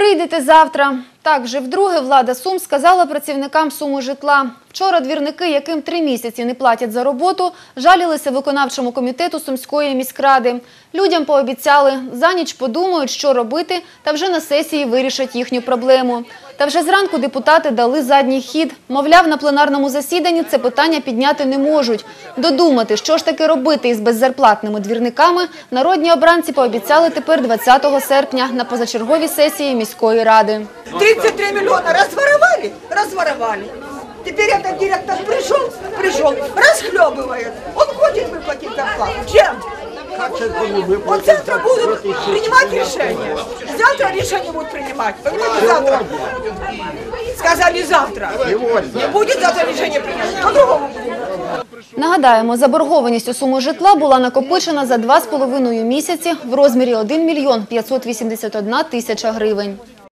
Прийдете завтра. Так, вже вдруге влада Сум сказала працівникам Суму житла. Вчора двірники, яким три місяці не платять за роботу, жалілися виконавчому комітету Сумської міськради. Людям пообіцяли, за ніч подумають, що робити, та вже на сесії вирішать їхню проблему. Та вже зранку депутати дали задній хід. Мовляв, на пленарному засіданні це питання підняти не можуть. Додумати, що ж таки робити із беззарплатними двірниками, народні обранці пообіцяли тепер 20 серпня на позачерговій сесії міської ради. 33 миллиона разворовали? Разворовали. Теперь этот директор пришел, пришел, расхлебывает. Он хочет выплатить зарплату. Чем? Вот завтра будут принимать решения. Завтра решение будут принимать. Понимаете, завтра. Сказали завтра. Не будет завтра решение принято. По-другому будет. Нагадаємо, заборгованість у суму житла була накопичена за два з половиною місяці в розмірі 1 мільйон 581 тисяча гривень.